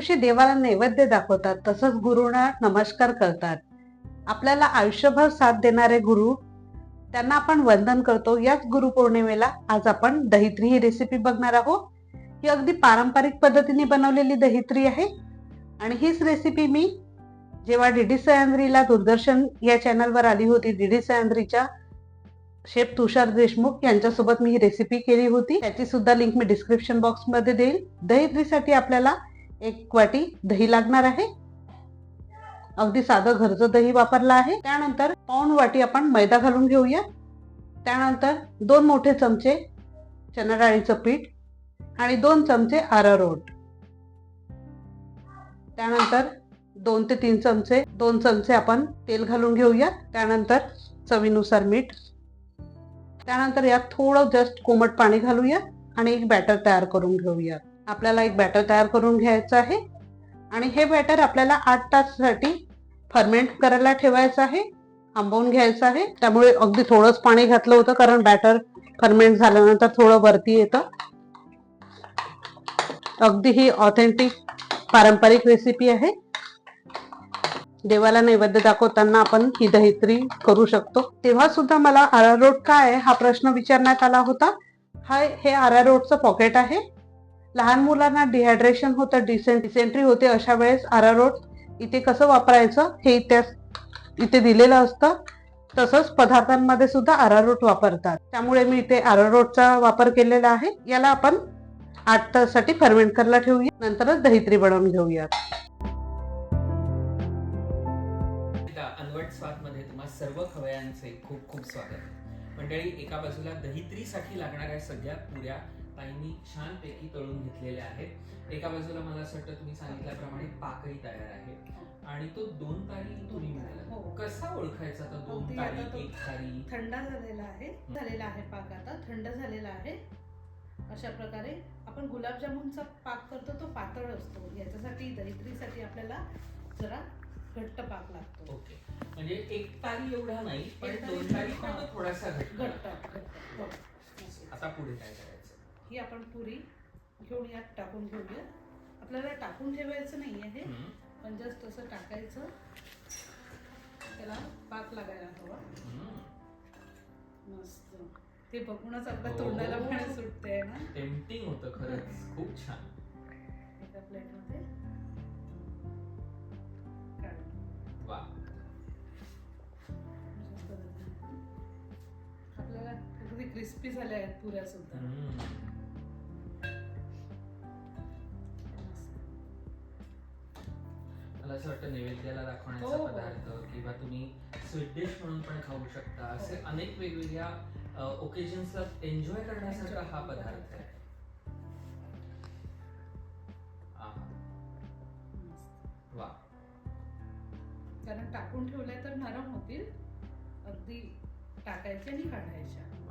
दिवशी देवाला नैवेद्य दाखवतात तसंच गुरुना नमस्कार करतात. आपल्याला आयुष्यभर साथ देणारे गुरु त्यांना आपण वंदन करतो. याच गुरुपौर्णिमेला आज आपण दहित्री ही रेसिपी बघणार आहोत. ही अगदी पारंपरिक पद्धतीने बनवलेली दहित्री आहे. आणि हीच रेसिपी मी जेव्हा डीडी सह्याद्रीला दूरदर्शन या चॅनलवर आली होती डीडी सह्याद्रीच्या शेफ तुषार देशमुख यांच्यासोबत मी ही रेसिपी केली होती. त्याची सुद्धा लिंक मी डिस्क्रिप्शन बॉक्समध्ये देईल. दहित्रीसाठी आपल्याला एक वाटी दही लागणार आहे. अगदी साधं घरचं दही वापरलं आहे. त्यानंतर पाऊण वाटी आपण मैदा घालून घेऊया. त्यानंतर दोन मोठे चमचे चणा डाळीचं पीठ आणि दोन चमचे आरारोट त्यानंतर दोन ते तीन चमचे दोन चमचे आपण तेल घालून घेऊया. त्यानंतर चवीनुसार मीठ. त्यानंतर यात थोडं जस्ट कोमट पाणी घालूया आणि एक बॅटर तयार करून घेऊया. आपल्याला एक बॅटर तयार करून घ्यायचं आहे. आणि हे बॅटर आपल्याला आठ तासासाठी फर्मेंट करायला ठेवायचं आहे. आंबवून घ्यायचं आहे. त्यामुळे अगदी थोडंच पाणी घातलं होतं कारण बॅटर फर्मेंट झाल्यानंतर थोडं वरती येतं. अगदी ही ऑथेंटिक पारंपरिक रेसिपी आहे. देवाला नैवेद्य दाखवताना आपण ही दहित्री करू शकतो. तेव्हा सुद्धा मला आरारोट काय आहे हा प्रश्न विचारण्यात आला होता. हा हे आरारोटचं पॉकेट आहे. लहान मुलांना डिहायड्रेशन होतं डिसेंट्री होते अशा वेळेस आरारोट इथे कसं वापरायचं हे त्या इथे दिलेलं असतं. तसंच पदार्थांमध्ये सुद्धा आरारोट वापरतात. त्यामुळे मी इथे आरारोटचा वापर केलेला आहे. याला आपण आठ ताससाठी फर्मेंट करायला ठेवूया. नंतरच दहित्री बनवून घेऊया. अनवट स्वादमध्ये तुम्हा सर्व खवयांचे खूप खूप स्वागत. मंडळी एका बाजूला दहित्रीसाठी लागणाऱ्या सगळ्या पुऱ्या ताईंनी छानपैकी तळून घेतलेल्या आहेत. एका बाजूला मला असं वाटतं तुम्ही सांगितल्याप्रमाणे पाकही तयार आहे. आणि तो दोन तारी तुम्ही म्हणाला हो. कसा ओळखायचा तो दोन तारी एक तारी? थंड झालेला आहे. झालेला आहे पाक आता. थंड झालेला आहे. अशा प्रकारे आपण गुलाबजामुनचा पाक करतो. तो पातळ असतो. याच्यासाठी दहित्रीसाठी आपल्याला जरा घट्ट पाक लागतो. ओके. म्हणजे एक तारी एवढा नाही पण तारी दोन तारी. पण थोडासा घट्ट घट्ट. हो. आता पुढे काय करायचं? ही आपण पुरी घेऊन यात टाकून घेऊया. आपल्याला टाकून ठेवायचं नाही आहे पण जस्ट असं टाकायचं. त्याला पाक लागायला हवा. मस्त. ते बघूनच आपल्या हो. तोंडाला पाणी सुटते ना. टेम्पटिंग होतं खरंच. खूप छान. एका प्लेटमध्ये वा. आपल्याला अगदी क्रिस्पी झाल्या आहेत पुऱ्या सुद्धा. मला असं वाटतं नैवेद्याला दाखवण्याचा हो. पदार्थ किंवा तुम्ही स्वीट डिश म्हणून पण खाऊ शकता. असे हो. अनेक वेगवेगळ्या ओकेजन्सला एन्जॉय करण्यासारखा हा पदार्थ आहे. वा. कारण टाकून ठेवल्या तर नरम होतील. अगदी टाकायच्या आणि काढायच्या.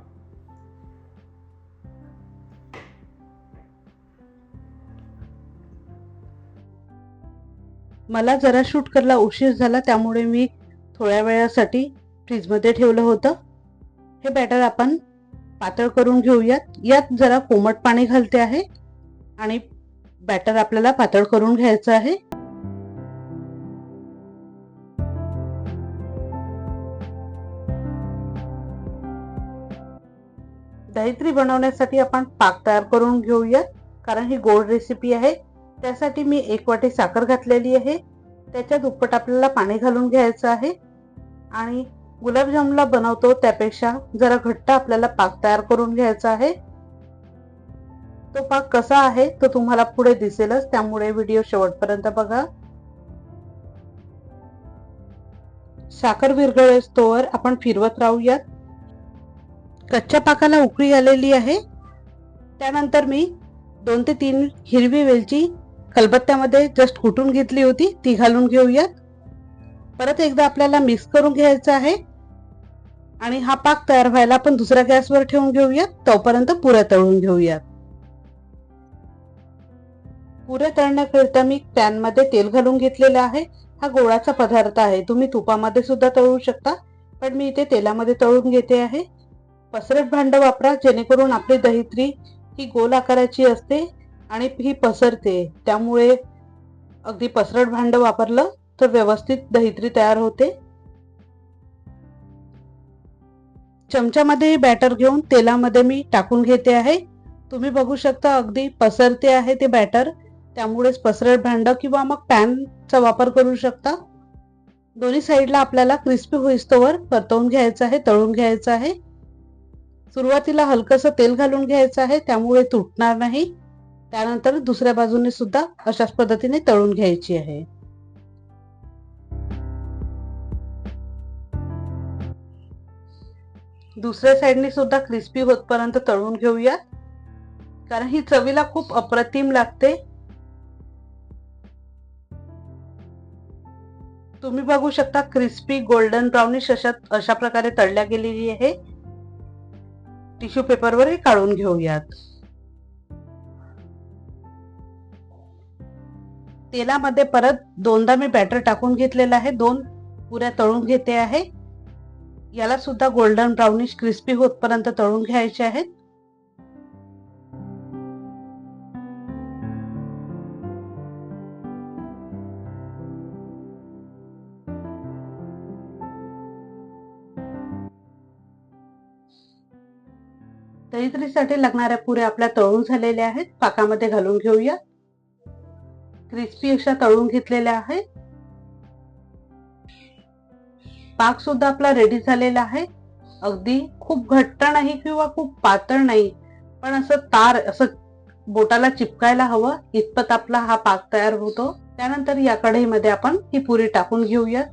मला जरा शूट करायला उशीर झाला त्यामुळे मी थोड्या वेळासाठी फ्रीजमध्ये ठेवलं होतं. हे बॅटर आपण पातळ करून घेऊयात. यात जरा कोमट पाणी घालते आहे आणि बॅटर आपल्याला पातळ करून घ्यायचं आहे. दहित्री बनवण्यासाठी आपण पाक तयार करून घेऊयात कारण ही गोड रेसिपी आहे. त्यासाठी मी एक वाटी साखर घातलेली आहे. त्याच्या दुप्पट आपल्याला पाणी घालून घ्यायचं आहे. आणि गुलाबजामला बनवतो त्यापेक्षा जरा घट्ट आपल्याला पाक तयार करून घ्यायचा आहे. तो पाक कसा आहे तो तुम्हाला पुढे दिसेलच. त्यामुळे व्हिडिओ शेवटपर्यंत बघा. साखर विरघळेस्तोवर आपण फिरवत राहूयात. कच्च्या पाकाला उकळी आलेली आहे. त्यानंतर मी दोन ते तीन हिरवी वेलची खलबत्त्यामध्ये जस्ट कुटून घेतली होती ती घालून घेऊयात. परत एकदा आपल्याला मिक्स करून घ्यायचं आहे. आणि हा पाक तयार व्हायला आपण दुसऱ्या गॅसवर ठेवून घेऊयात. तोपर्यंत पुऱ्या तळून घेऊयात. पुऱ्या तळण्याकरिता मी पॅनमध्ये तेल घालून घेतलेलं आहे. हा गोळाचा पदार्थ आहे. तुम्ही तुपामध्ये सुद्धा तळू शकता. पण मी इथे तेलामध्ये तळून घेते आहे. पसरट भांड वापरा जेणेकरून आपली दहित्री ही गोल आकाराची असते. आणि ही पसरते. त्यामुळे अगदी पसरट भांड वापरलं तर व्यवस्थित दहित्री तयार होते. चमच्यामध्ये बॅटर घेऊन तेलामध्ये मी टाकून घेते आहे. तुम्ही बघू शकता अगदी पसरते आहे ते बॅटर त्यामुळेच पसरट भांड किंवा मग पॅनचा वापर करू शकता. दोन्ही साईडला आपल्याला क्रिस्पी होईस्तोवर परतवून घ्यायचं आहे तळून घ्यायचं आहे. सुरुवातीला हलकंसं तेल घालून घ्यायचं आहे त्यामुळे तुटणार नाही. त्यानंतर दुसऱ्या बाजूने सुद्धा अशाच पद्धतीने तळून घ्यायची आहे. दुसऱ्या साईडने सुद्धा क्रिस्पी होतपर्यंत तळून घेऊया. कारण ही चवीला खूप अप्रतिम लागते. तुम्ही बघू शकता क्रिस्पी गोल्डन ब्राउनिश अशा अशा प्रकारे तळल्या गेलेली आहे. टिश्यू पेपरवर हे काढून घेऊयात. तेलामध्ये परत दोनदा मी बॅटर टाकून घेतलेलं आहे. दोन पुऱ्या तळून घेते आहे. याला सुद्धा गोल्डन ब्राउनिश क्रिस्पी होतपर्यंत तळून घ्यायचे आहेत. दहीतरीसाठी लागणाऱ्या पुऱ्या आपल्या तळून झालेल्या आहेत. पाकामध्ये घालून घेऊया. क्रिस्पी अशा तळून घेतलेल्या आहेत. पाक सुद्धा आपला रेडी झालेला आहे. अगदी खूप घट्ट नाही किंवा खूप पातळ नाही पण असं तार असं बोटाला चिपकायला हवं इतपत आपला हा पाक तयार होतो. त्यानंतर या कढईमध्ये आपण ही पुरी टाकून घेऊयात.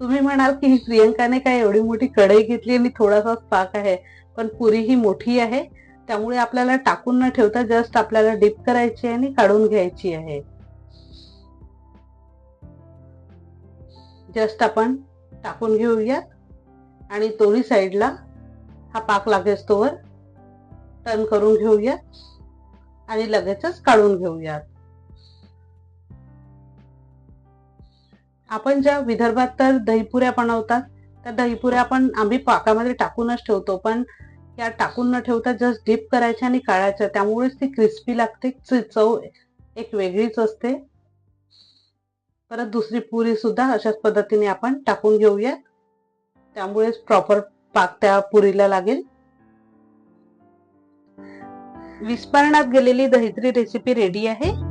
तुम्ही म्हणाल की ही प्रियंकाने काय एवढी मोठी कढई घेतली आणि थोडासाच पाक आहे पण पुरी ही मोठी आहे. त्यामुळे आपल्याला टाकून न ठेवता जस्ट आपल्याला डिप करायची आहे आणि काढून घ्यायची आहे. जस्ट आपण टाकून घेऊयात. आणि दोन्ही साईडला हा पाक लागेच तोवर टर्न करून घेऊयात. आणि लगेचच काढून घेऊयात. आपण ज्या विदर्भात तर दहीपुऱ्या बनवतात त्या दहीपुऱ्या आपण आम्ही पाकामध्ये टाकूनच ठेवतो. पण या टाकून न ठेवता जस्ट डीप करायच्या आणि काढायच्या त्यामुळेच ती क्रिस्पी लागते चव एक वेगळीच असते. परत दुसरी पुरी सुद्धा अशाच पद्धतीने आपण टाकून घेऊया. त्यामुळेच प्रॉपर पाक त्या पुरीला लागेल. विस्मरणात गेलेली दहित्री रेसिपी रेडी आहे.